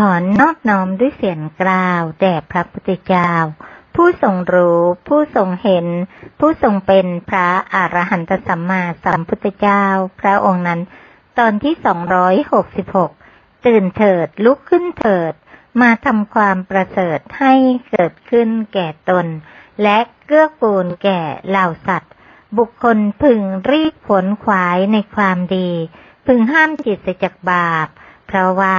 ขอนอบน้อมด้วยเสียงกล่าวแด่พระพุทธเจ้า ผู้ทรงรู้ ผู้ทรงเห็น ผู้ทรงเป็นพระอรหันตสัมมาสัมพุทธเจ้า พระองค์นั้น ตอนที่สองร้อยหกสิบหกตื่นเถิดลุกขึ้นเถิด มาทำความประเสริฐให้เกิดขึ้นแก่ตน และเกื้อกูลแก่เหล่าสัตว์ บุคคลพึงรีบผลขวายในความดี พึงห้ามจิตเสียจากบาป เพราะว่า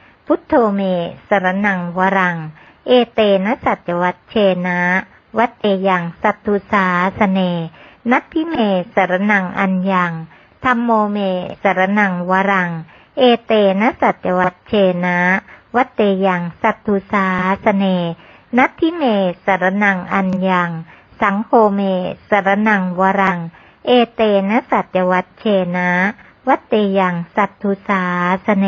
พุทโธเม สรนังวรัง เอเตนะสัจวัตเชนะ วัตเตยังสัตตุสาสเน นัตทิเม สรนังอัญญังธรรมโมเม สรนังวรัง เอเตนะสัจวัตเชนะ วัตเตยังสัตตุสาสเน นัตทิเม สรนังอัญญัง สังโฆเม สรนังวรัง เอเตนะสัจวัตเชนะ วัตเตยังสัตตุสาสเน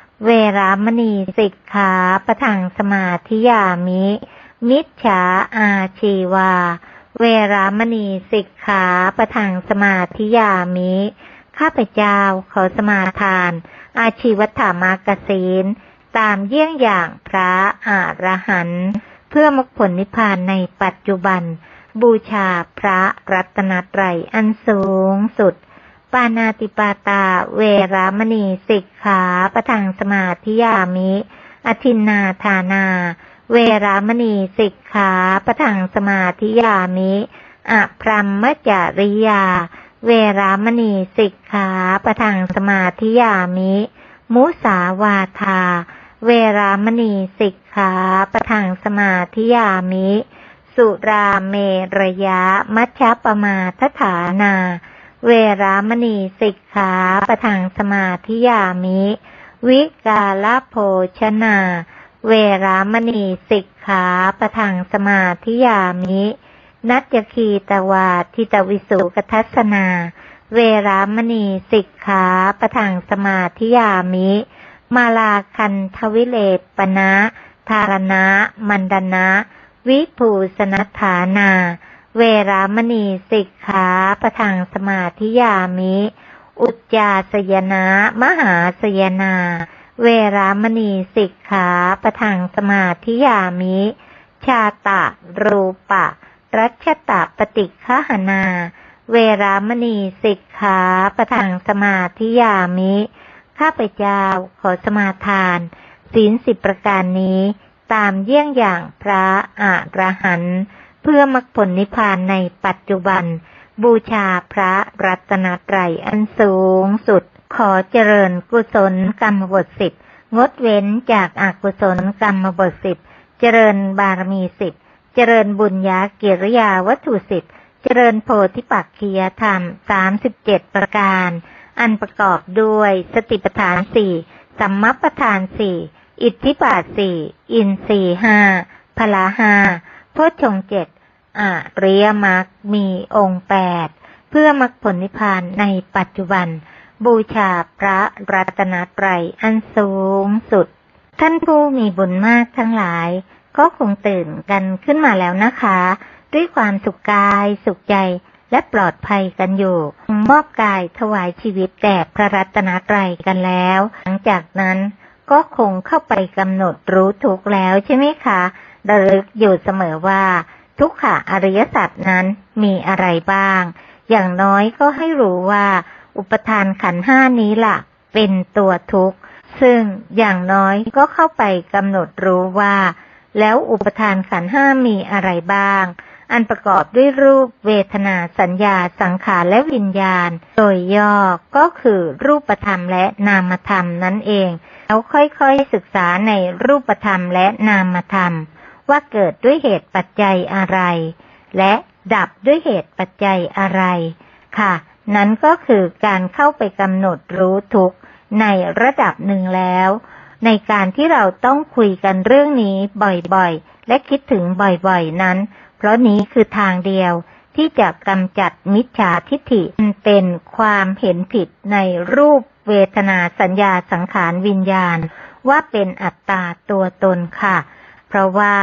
เวรามณีสิกขาประทังสมาธิยามิ มิจฉาอาชีวา เวรามณีสิกขาประทังสมาธิยามิ ข้าพเจ้าขอสมาทาน อาชีวัฏมากศีล ตามเยี่ยงอย่างพระอรหันต์เพื่อมรรคผลนิพพานในปัจจุบัน บูชาพระรัตนตรัยอันสูงสุด ปานาติปาตา เวรามณีสิกขาประทังสมาธิยามิอทินนาทานา เวรามณีสิกขาประทังสมาธิยามิอพรหมจาริยา เวรามณีสิกขาประทังสมาธิยามิ มุสาวาทา เวรามณีสิกขาประทังสมาธิยามิ สุราเมรยะมัชฌปมาทฐานา เวรามณีสิกขาประทังสมาธิยามิ วิกาลโภชนา เวรามณีสิกขาประทังสมาธิยามิ นัตยคีตวาทิตวิสุกทัสนา เวรามณีสิกขาประทังสมาธิยามิ มาลาคันทวิเลปนะธารณะ มันดนะ วิภูสนัฐานา เวรามณีสิกขาประทังสมาธิยามิ อุจจาสยนะ มหาสยนา เวรามณีสิกขาประทังสมาธิยามิ ชาตะ รูปะ รัชตะปฏิฆหนา เวรามณีสิกขาประทังสมาธิยามิ ข้าพเจ้าขอสมาทาน ศีลสิบประการนี้ ตามเยี่ยงอย่างพระอระหันต์ เพื่อมรรคผลนิพพานในปัจจุบัน บูชาพระรัตนตรัยอันสูงสุด ขอเจริญกุศลกรรมบทสิบงดเว้นจากอากุศลกรรมบทสิบเจริญบารมีสิบเจริญบุญญากิริยาวัตถุสิบเจริญโพธิปักขียธรรมสามสิบเจ็ดประการ อันประกอบด้วยสติปัฏฐานสี่สัมมัปปทานสี่อิทธิบาทสี่อินทรีห้าพละห้า พชฌงเจ็ดอริยมรรคมีองค์แปดเพื่อมรรคผลนิพพานในปัจจุบัน บูชาพระรัตนตรัยอันสูงสุด ท่านผู้มีบุญมากทั้งหลาย ก็คงตื่นกันขึ้นมาแล้วนะคะ ด้วยความสุขกายสุขใจและปลอดภัยกันอยู่ มอบกายถวายชีวิตแด่พระรัตนตรัยกันแล้ว หลังจากนั้นก็คงเข้าไปกำหนดรู้ทุกแล้วใช่ไหมคะ ระลึกอยู่เสมอว่า ทุกขะอริยสัจนั้นมีอะไรบ้าง อย่างน้อยก็ให้รู้ว่า อุปทานขันห้านี้ล่ะ เป็นตัวทุกข์ ซึ่งอย่างน้อยก็เข้าไปกำหนดรู้ว่า แล้วอุปทานขันห้ามีอะไรบ้าง อันประกอบด้วยรูปเวทนาสัญญาสังขารและวิญญาณ โดยย่อก็คือรูปธรรมและนามธรรมนั่นเองแล้วค่อยๆศึกษาในรูปธรรมและนามธรรม ว่าเกิดด้วยเหตุปัจจัยอะไร และดับด้วยเหตุปัจจัยอะไร ค่ะ นั้นก็คือการเข้าไปกำหนดรู้ทุกในระดับหนึ่งแล้ว ในการที่เราต้องคุยกันเรื่องนี้บ่อยๆ และคิดถึงบ่อยๆนั้น เพราะนี้คือทางเดียวที่จะกำจัดมิจฉาทิฏฐิเป็นความเห็นผิดในรูปเวทนาสัญญาสังขารวิญญาณ ว่าเป็นอัตตาตัวตนค่ะ เพราะว่า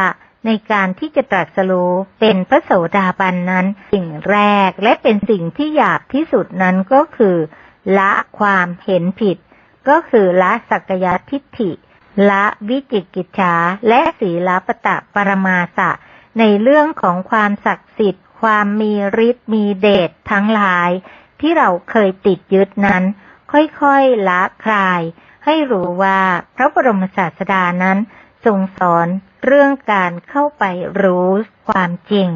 ในการที่จะตรัสรู้เป็นพระโสดาบันนั้น สิ่งแรกและเป็นสิ่งที่หยาบที่สุดนั้นก็คือ ละความเห็นผิด ก็คือละสักยทิฏฐิ ละวิจิกิจฉาและศีลปตะปรมาสะ ในเรื่องของความศักดิ์สิทธิ์ ความมีฤทธิ์มีเดชทั้งหลาย ที่เราเคยติดยึดนั้น ค่อยๆละคลาย ให้รู้ว่าพระบรมศาสดานั้น ทรงสอนเรื่องการเข้าไปรู้ความจริง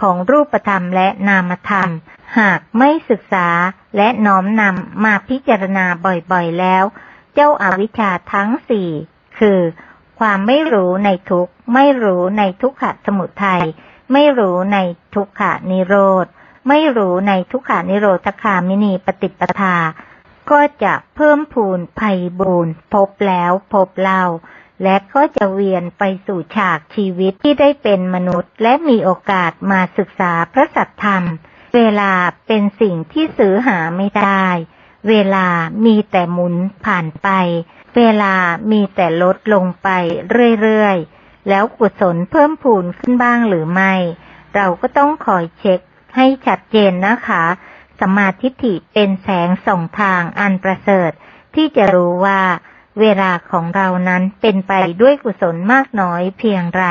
ของรูปธรรมและนามธรรม หากไม่ศึกษาและน้อมนำมาพิจารณาบ่อยๆแล้ว เจ้าอาวิชชาทั้งสี่คือ ความไม่รู้ในทุกข์ไม่รู้ในทุกขะสมุทัยไม่รู้ในทุกขานิโรธ ไม่รู้ในทุกขานิโรธคามินีปฏิปทา ก็จะเพิ่มพูนภัยบูนพบแล้วพบเล่า และก็จะเวียนไปสู่ฉากชีวิตที่ได้เป็นมนุษย์ และมีโอกาสมาศึกษาพระสัทธรรม เวลาเป็นสิ่งที่ซื้อหาไม่ได้ เวลามีแต่หมุนผ่านไป เวลามีแต่ลดลงไปเรื่อยๆ แล้วกุศลเพิ่มพูนขึ้นบ้างหรือไม่ เราก็ต้องคอยเช็คให้ชัดเจนนะคะสมาธิฐิเป็นแสงส่องทางอันประเสริฐที่จะรู้ว่า เวลาของเรานั้นเป็นไปด้วยกุศลมากน้อยเพียงไร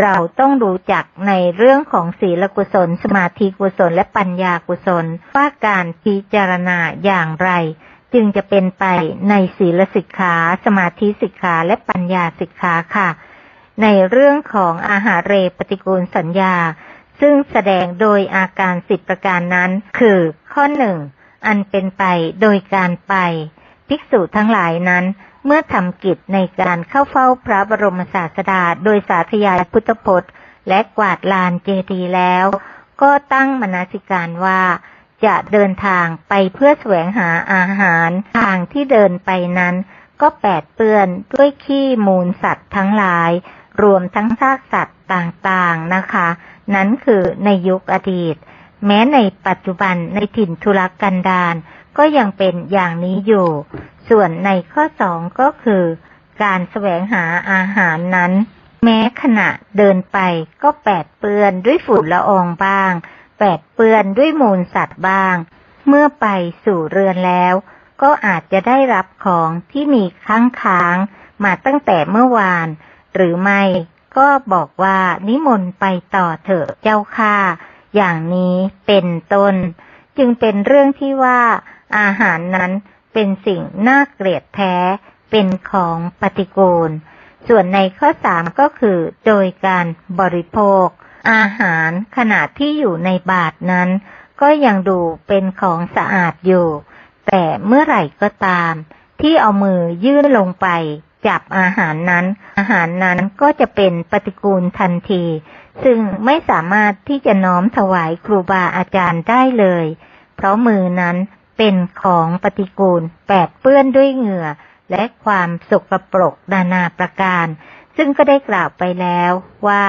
เราต้องรู้จักในเรื่องของศีลกุศล สมาธิกุศลและปัญญากุศล ว่าการพิจารณาอย่างไร จึงจะเป็นไปในศีลสิกขาสมาธิสิกขาและปัญญาสิกขาค่ะ ในเรื่องของอาหารเรปฏิกูลสัญญา ซึ่งแสดงโดยอาการสิบประการนั้น คือ ข้อหนึ่งอันเป็นไปโดยการไป ภิกษุทั้งหลายนั้น เมื่อทำกิจในการเข้าเฝ้าพระบรมศาสดาโดยสาธยายพุทธพจน์ และกวาดลานเจดีย์แล้ว ก็ตั้งมนสิการว่าจะเดินทางไปเพื่อแสวงหาอาหาร ทางที่เดินไปนั้น ก็แปดเปื้อนด้วยขี้มูลสัตว์ทั้งหลาย รวมทั้งซากสัตว์ต่างๆนะคะ นั้นคือในยุคอดีต แม้ในปัจจุบันในถิ่นทุรกันดาร ก็ยังเป็นอย่างนี้อยู่ ส่วนในข้อสองก็คือ การแสวงหาอาหารนั้น แม้ขณะเดินไปก็แปดเปื้อนด้วยฝุ่นละอองบ้าง แปดเปื้อนด้วยมูลสัตว์บ้าง เมื่อไปสู่เรือนแล้ว ก็อาจจะได้รับของที่มีค้างค้างมาตั้งแต่เมื่อวาน หรือไม่ก็บอกว่านิมนต์ไปต่อเถอะเจ้าค่ะ อย่างนี้เป็นต้น จึงเป็นเรื่องที่ว่า อาหารนั้นเป็นสิ่งน่าเกลียดแท้ เป็นของปฏิกูล ส่วนในข้อสามก็คือ โดยการบริโภค อาหารขณะที่อยู่ในบาทนั้น ก็ยังดูเป็นของสะอาดอยู่ แต่เมื่อไหร่ก็ตาม ที่เอามือยื่นลงไป จับอาหารนั้น อาหารนั้นก็จะเป็นปฏิกูลทันที ซึ่งไม่สามารถที่จะน้อมถวายครูบาอาจารย์ได้เลย เพราะมือนั้น เป็นของปฏิกูลแปดเปื้อนด้วยเหงื่อ และความสกปรกนานาประการ ซึ่งก็ได้กล่าวไปแล้วว่า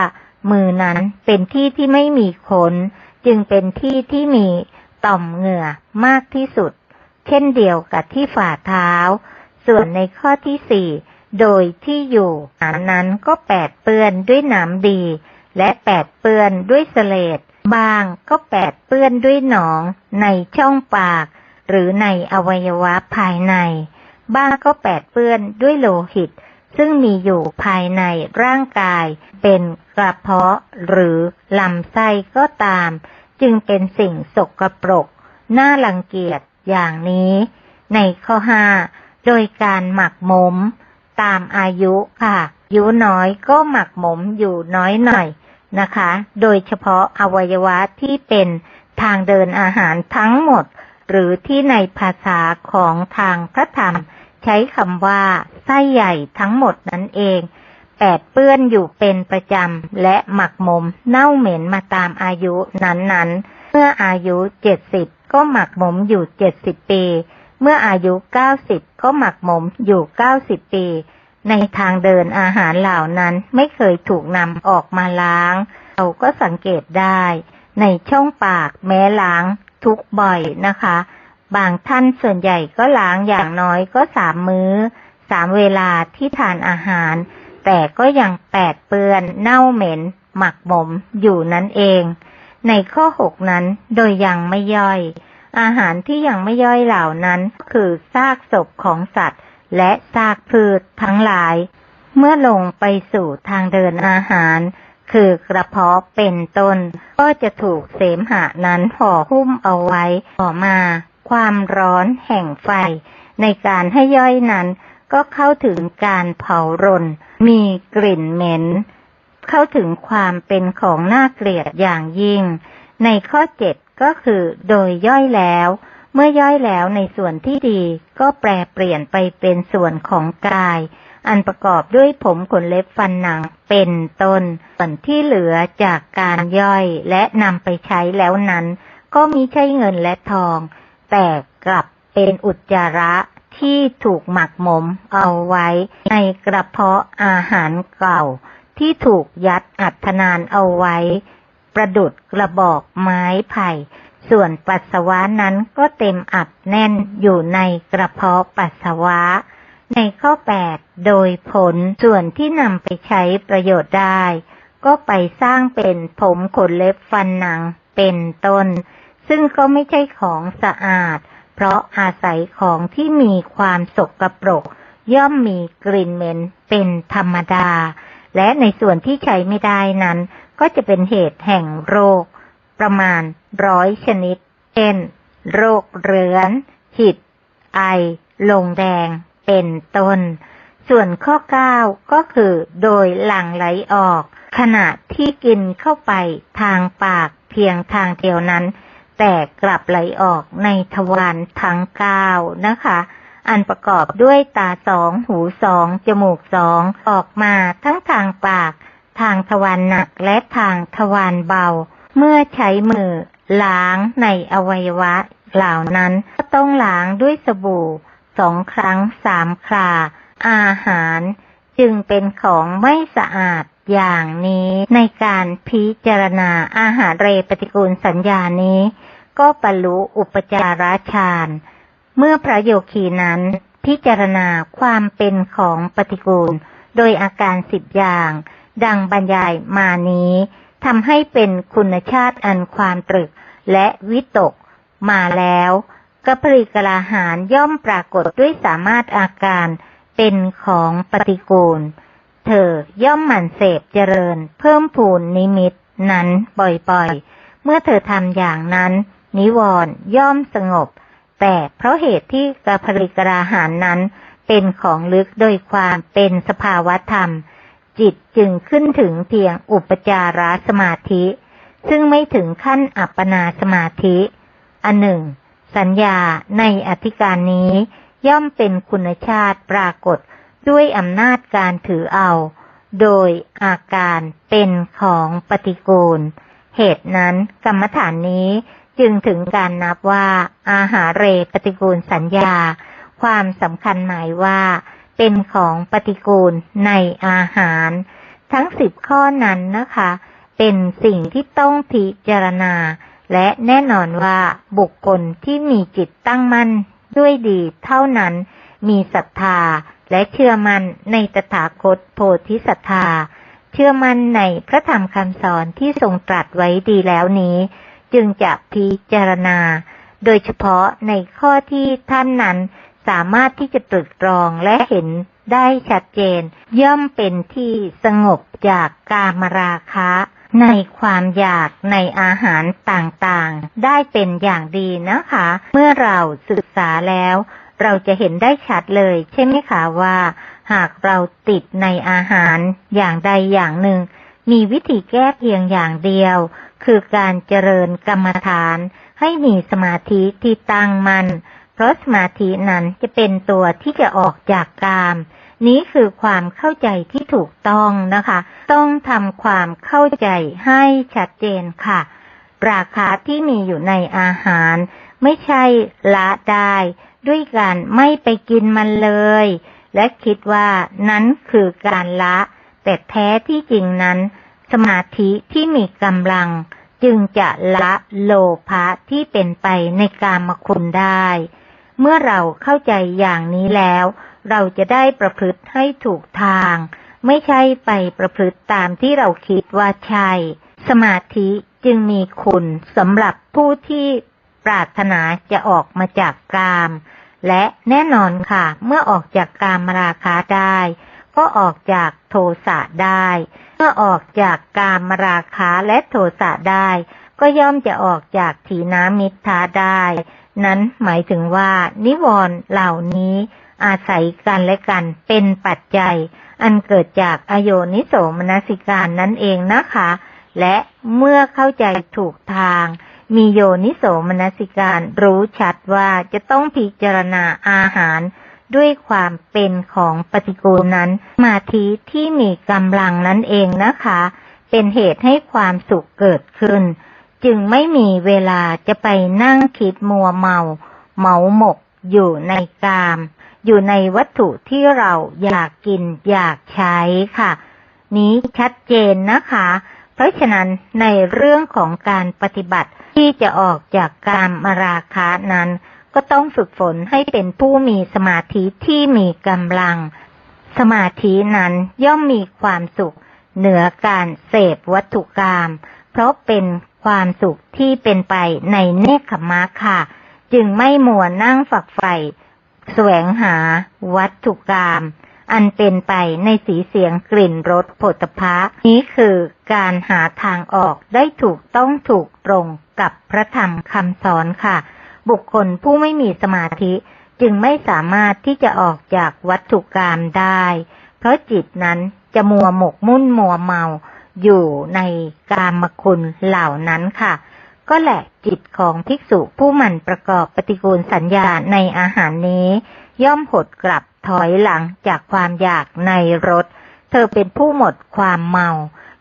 มือนั้นเป็นที่ที่ไม่มีขน จึงเป็นที่ที่มีต่อมเหงื่อมากที่สุด เช่นเดียวกับที่ฝ่าเท้า ส่วนในข้อที่สี่โดยที่อยู่อันนั้นก็แปดเปื้อนด้วยน้ำดี และแปดเปื้อนด้วยเสลดบางก็แปดเปื้อนด้วยหนองในช่องปาก หรือในอวัยวะภายใน บ้างก็แปดเปื้อนด้วยโลหิต ซึ่งมีอยู่ภายในร่างกาย เป็นกระเพาะหรือลำไส้ก็ตาม จึงเป็นสิ่งสกปรก น่ารังเกียจอย่างนี้ ในข้อห้าโดยการหมักหมม ตามอายุค่ะอายุน้อยก็หมักหมมอยู่น้อยหน่อยนะคะ โดยเฉพาะอวัยวะที่เป็นทางเดินอาหารทั้งหมด หรือที่ในภาษาของทางพระธรรม ใช้คำว่าไส้ใหญ่ทั้งหมดนั่นเอง แปดเปื้อนอยู่เป็นประจำ และหมักหมมเน่าเหม็นมาตามอายุนั้นๆ เมื่ออายุเจ็ดสิบก็หมักหมมอยู่เจ็ดสิบปี เมื่ออายุเก้าสิบก็หมักหมมอยู่เก้าสิบปี ในทางเดินอาหารเหล่านั้นไม่เคยถูกนำออกมาล้าง เราก็สังเกตได้ ในช่องปากแม้ล้างทุกบ่อยนะคะ บางท่านส่วนใหญ่ก็ล้างอย่างน้อยก็สามมื้อสามเวลาที่ทานอาหาร แต่ก็ยังแปดเปื้อนเน่าเหม็น หมักหมมอยู่นั่นเอง ในข้อหกนั้นโดยยังไม่ย่อย อาหารที่ยังไม่ย่อยเหล่านั้น คือซากศพของสัตว์ และซากพืชทั้งหลาย เมื่อลงไปสู่ทางเดินอาหาร คือกระเพาะเป็นต้น ก็จะถูกเสมหะนั้นห่อหุ้มเอาไว้ต่อมา ความร้อนแห่งไฟ ในการให้ย่อยนั้น ก็เข้าถึงการเผารน มีกลิ่นเหม็น เข้าถึงความเป็นของน่าเกลียดอย่างยิ่ง ในข้อเจ็ดก็คือโดยย่อยแล้วเมื่อย่อยแล้วในส่วนที่ดีก็แปลเปลี่ยนไปเป็นส่วนของกาย อันประกอบด้วยผมขนเล็บฟันหนังเป็นต้น ส่วนที่เหลือจากการย่อยและนำไปใช้แล้วนั้น ก็มีใช่เงินและทอง แต่กลับเป็นอุจจาระที่ถูกหมักหมมเอาไว้ ในกระเพาะอาหารเก่า ที่ถูกยัดอัดนานเอาไว้ ประดุดกระบอกไม้ไผ่ ส่วนปัสสาวะนั้นก็เต็มอัดแน่นอยู่ในกระเพาะปัสสาวะ ในข้อ 8 โดยผลส่วนที่นำไปใช้ประโยชน์ได้ ก็ไปสร้างเป็นผมขนเล็บฟันหนังเป็นต้น ซึ่งก็ไม่ใช่ของสะอาด เพราะอาศัยของที่มีความสกปรก ย่อมมีกลิ่นเหม็นเป็นธรรมดา และในส่วนที่ใช้ไม่ได้นั้น ก็จะเป็นเหตุแห่งโรค ประมาณร้อยชนิด เช่น โรคเรื้อน หิด ไอ ลงแดง เป็นต้น ส่วนข้อ 9 ก็คือโดยหลั่งไหลออก ขณะที่กินเข้าไปทางปากเพียงทางเดียวนั้น แต่กลับไหลออกในทวารทั้งเก้านะคะ อันประกอบด้วยตาสองหูสองจมูกสองออกมาทั้งทางปาก ทางทวารหนักและทางทวารเบา เมื่อใช้มือล้างในอวัยวะเหล่านั้นก็ต้องล้างด้วยสบู่ สองครั้งสามครา อาหารจึงเป็นของไม่สะอาดอย่างนี้ในการพิจารณาอาหารเรปฏิกูลสัญญานี้ ก็บรรลุอุปจาราฌานเมื่อพระโยคีนั้นพิจารณาความเป็นของปฏิกูล โดยอาการสิบอย่าง ดังบรรยายมานี้ทำให้เป็นคุณชาติอันความตรึกและวิตกมาแล้ว กระปริกลาหารย่อมปรากฏด้วยสามารถอาการเป็นของปฏิกูล เธอย่อมหมั่นเสพเจริญ เพิ่มพูนนิมิตนั้นบ่อยๆ เมื่อเธอทำอย่างนั้น นิวรณ์ย่อมสงบ แต่เพราะเหตุที่กระพริกราหารนั้น เป็นของลึกโดยความเป็นสภาวะธรรม จิตจึงขึ้นถึงเพียงอุปจารสมาธิ ซึ่งไม่ถึงขั้นอัปปนาสมาธิ อันหนึ่ง สัญญาในอธิการนี้ ย่อมเป็นคุณชาติปรากฏด้วยอำนาจการถือเอา โดยอาการเป็นของปฏิกูล เหตุนั้นกรรมฐานนี้จึงถึงการนับว่าอาหารเรปฏิกูลสัญญา ความสำคัญหมายว่า เป็นของปฏิกูลในอาหาร ทั้งสิบข้อนั้นนะคะ เป็นสิ่งที่ต้องพิจารณา และแน่นอนว่าบุคคลที่มีจิตตั้งมั่นด้วยดีเท่านั้น มีศรัทธาและเชื่อมั่นในตถาคตโพธิศรัทธา เชื่อมั่นในพระธรรมคำสอนที่ทรงตรัสไว้ดีแล้วนี้ จึงจะพิจารณา โดยเฉพาะในข้อที่ท่านนั้นสามารถที่จะตรึกตรองและเห็นได้ชัดเจน ย่อมเป็นที่สงบจากกามราคะ ในความอยากในอาหารต่างๆ ได้เป็นอย่างดีนะคะ เมื่อเราศึกษาแล้ว เราจะเห็นได้ชัดเลย ใช่ไหมคะว่า หากเราติดในอาหารอย่างใดอย่างหนึ่ง มีวิธีแก้เพียงอย่างเดียว คือการเจริญกรรมฐาน ให้มีสมาธิที่ตั้งมัน่นเพราะสมาธินั้นจะเป็นตัวที่จะออกจากกาม นี้คือความเข้าใจที่ถูกต้องนะคะ ต้องทำความเข้าใจให้ชัดเจนค่ะ ราคาที่มีอยู่ในอาหาร ไม่ใช่ละได้ ด้วยการไม่ไปกินมันเลย และคิดว่านั้นคือการละ แต่แท้ที่จริงนั้น สมาธิที่มีกำลัง จึงจะละโลภะที่เป็นไปในการมคุณได้ เมื่อเราเข้าใจอย่างนี้แล้ว เราจะได้ประพฤติให้ถูกทาง ไม่ใช่ไปประพฤติตามที่เราคิดว่าใช่ สมาธิจึงมีคุณสำหรับผู้ที่ปรารถนาจะออกมาจากกาม และแน่นอนค่ะ เมื่อออกจากกามราคาได้ ก็ออกจากโทสะได้ เมื่อออกจากกามราคาและโทสะได้ ก็ย่อมจะออกจากถีนามิทธาได้ นั้นหมายถึงว่า นิวรณ์เหล่านี้ อาศัยกันและกันเป็นปัจจัย อันเกิดจากอโยนิโสมนสิการนั่นเองนะคะ และเมื่อเข้าใจถูกทาง มีโยนิโสมนสิการรู้ชัดว่าจะต้องพิจารณาอาหารด้วยความเป็นของปฏิกูลนั้น มาทีที่มีกำลังนั้นเองนะคะ เป็นเหตุให้ความสุขเกิดขึ้น จึงไม่มีเวลาจะไปนั่งคิดมัวเมา เมาหมกอยู่ในกาม อยู่ในวัตถุที่เราอยากกินอยากใช้ค่ะ นี้ชัดเจนนะคะ เพราะฉะนั้นในเรื่องของการปฏิบัติที่จะออกจากกามมาราคะนั้น ก็ต้องฝึกฝนให้เป็นผู้มีสมาธิที่มีกำลัง สมาธินั้นย่อมมีความสุขเหนือการเสพวัตถุกรรมเพราะเป็นความสุขที่เป็นไปในเนคขมะค่ะ จึงไม่มัวนั่งฝักใฝ่ แสวงหาวัตถุกรรมอันเป็นไปในสีเสียงกลิ่นรสผลพะนี้คือการหาทางออกได้ถูกต้องถูกตรงกับพระธรรมคำสอนค่ะ บุคคลผู้ไม่มีสมาธิจึงไม่สามารถที่จะออกจากวัตถุกรรมได้ เพราะจิตนั้นจะมัวหมกมุ่นมัวเมาอยู่ในกามคุณเหล่านั้นค่ะ ก็แหละจิตของภิกษุผู้หมั่นประกอบปฏิกูลสัญญาในอาหารนี้ ย่อมหดกลับถอยหลังจากความอยากในรส เธอเป็นผู้หมดความเมา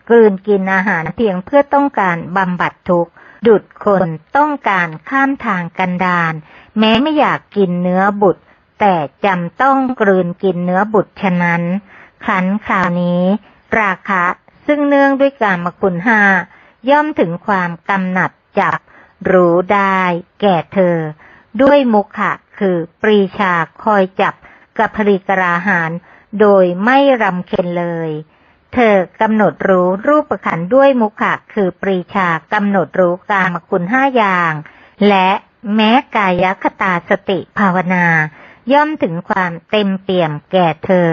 กลืนกินอาหารเพียงเพื่อต้องการบำบัดทุกข์ ดุดคนต้องการข้ามทางกันดาน แม้ไม่อยากกินเนื้อบุตร แต่จำต้องกลืนกินเนื้อบุตรฉะนั้นขันคราวนี้ ราคะซึ่งเนื่องด้วยการมคุณห้าย่อมถึงความกำหนัด จับ รู้ได้แก่เธอ ด้วยมุขะคือปรีชาคอยจับกับผริกราหาร โดยไม่รำเค็นเลย เธอกำหนดรู้รูปขันด้วยมุขะคือปรีชากำหนดรู้กามคุณห้าอย่าง และแม้กายคตาสติภาวนา ย่อมถึงความเต็มเปี่ยมแก่เธอ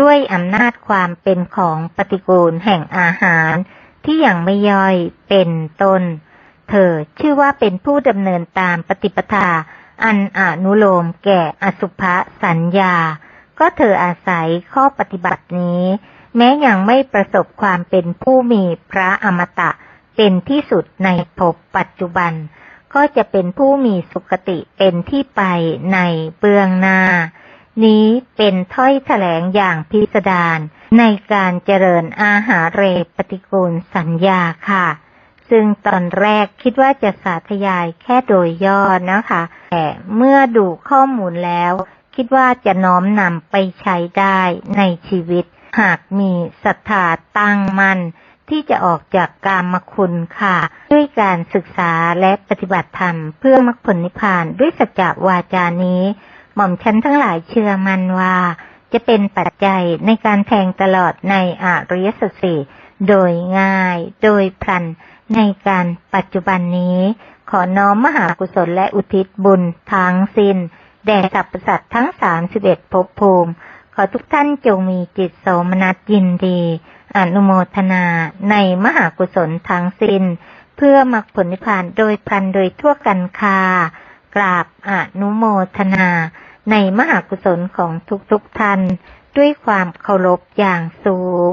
ด้วยอำนาจความเป็นของปฏิกูลแห่งอาหาร ที่ยังไม่ย่อยเป็นต้น เธอ ชื่อว่าเป็นผู้ดำเนินตามปฏิปทา อันอนุโลมแก่อสุภสัญญา ก็เธออาศัยข้อปฏิบัตินี้ แม้ยังไม่ประสบความเป็นผู้มีพระอมตะ เป็นที่สุดในภพปัจจุบัน ก็จะเป็นผู้มีสุคติเป็นที่ไปในเบื้องหน้า นี้เป็นถ้อยแถลงอย่างพิสดารในการเจริญอาหารเรปฏิกูลสัญญาค่ะ ซึ่งตอนแรกคิดว่าจะสาธยายแค่โดยย่อนะคะ แต่เมื่อดูข้อมูลแล้ว คิดว่าจะน้อมนำไปใช้ได้ในชีวิต หากมีศรัทธาตั้งมั่นที่จะออกจากกามคุณค่ะ ด้วยการศึกษาและปฏิบัติธรรม เพื่อมรรคผลนิพพานด้วยสัจจวาจานี้ หม่อมฉันทั้งหลายเชื่อมั่นว่า จะเป็นปัจจัยในการแทงตลอดในอริยสัจสี่โดยง่าย โดยพลัน ในการปัจจุบันนี้ ขอน้อมมหากุศลและอุทิศบุญทั้งสิ้น แด่สรรพสัตว์ทั้งสามสิบเอ็ดภพภูมิ ขอทุกท่านจงมีจิตโสมนัสยินดี อนุโมทนาในมหากุศลทั้งสิ้น เพื่อมรรคผลนิพพานโดยพันโดยทั่วกันคากราบอนุโมทนา ในมหากุศลของทุกๆทท่านด้วยความเคารพอย่างสูง